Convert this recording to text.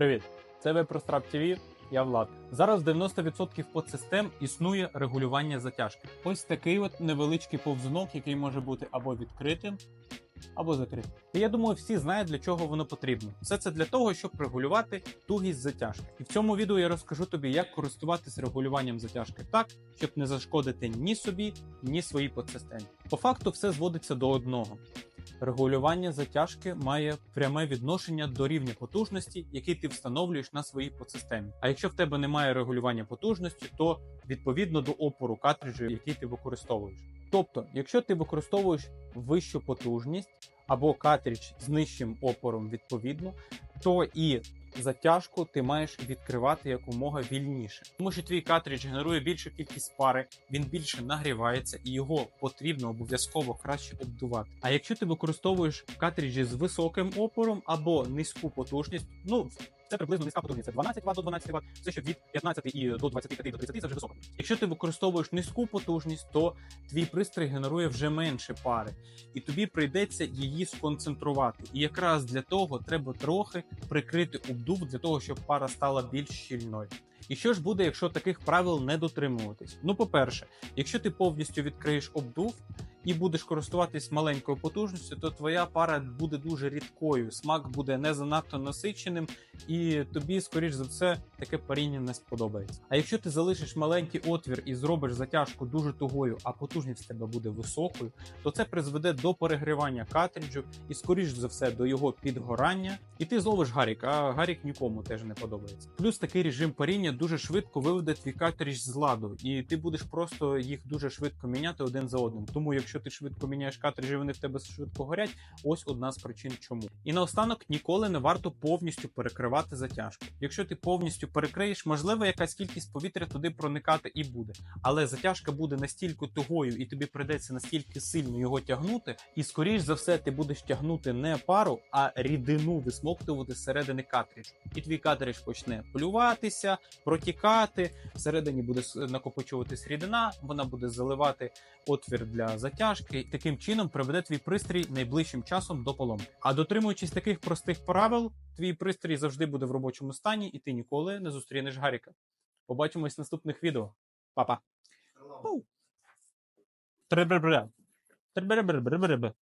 Привіт! Це Strap TV, я Влад. Зараз 90% подсистем існує регулювання затяжки. Ось такий от невеличкий повзунок, який може бути або відкритим, або закритим. І я думаю, всі знають, для чого воно потрібно. Все це для того, щоб регулювати тугість затяжки. І в цьому відео я розкажу тобі, як користуватись регулюванням затяжки так, щоб не зашкодити ні собі, ні своїй подсистемі. По факту все зводиться до одного. Регулювання затяжки має пряме відношення до рівня потужності, який ти встановлюєш на своїй подсистемі. А якщо в тебе немає регулювання потужності, то відповідно до опору картриджу, який ти використовуєш. Тобто, якщо ти використовуєш вищу потужність або картридж з нижчим опором відповідно, то і затяжку ти маєш відкривати якомога вільніше, тому що твій картридж генерує більшу кількість пари, він більше нагрівається і його потрібно обов'язково краще обдувати. А якщо ти використовуєш картриджі з високим опором або низьку потужність, ну це приблизно низька потужність, це 12 Вт до 12 Вт, це що від 15 і до 25 до 30 це вже висока. Якщо ти використовуєш низьку потужність, то твій пристрій генерує вже менше пари, і тобі прийдеться її сконцентрувати. І якраз для того треба трохи прикрити обдув для того, щоб пара стала більш щільною. І що ж буде, якщо таких правил не дотримуватись? Ну, по-перше, якщо ти повністю відкриєш обдув і будеш користуватись маленькою потужністю, то твоя пара буде дуже рідкою, смак буде не занадто насиченим, і тобі, скоріш за все, таке паріння не сподобається. А якщо ти залишиш маленький отвір і зробиш затяжку дуже тугою, а потужність в тебе буде високою, то це призведе до перегрівання картриджу і, скоріш за все, до його підгорання. І ти зловиш гарік, а гарік нікому теж не подобається. Плюс такий режим паріння дуже швидко виведе твій картридж з ладу, і ти будеш просто їх дуже швидко міняти один за одним. Тому, якщо ти швидко міняєш картриджі, вони в тебе швидко горять. Ось одна з причин, чому. І наостанок ніколи не варто повністю перекривати затяжку. Якщо ти повністю перекриєш, можливо, якась кількість повітря туди проникати і буде. Але затяжка буде настільки тугою, і тобі прийдеться настільки сильно його тягнути, і скоріш за все ти будеш тягнути не пару, а рідину висмоктувати зсередини картриджу. І твій картридж почне плюватися, протікати. Всередині буде накопичуватись рідина, вона буде заливати отвір для затяжки. Таким чином приведе твій пристрій найближчим часом до поломки. А дотримуючись таких простих правил, твій пристрій завжди буде в робочому стані, і ти ніколи не зустрінеш Гаріка. Побачимось в наступних відео. Па-па. Требребре. Требребребребребе.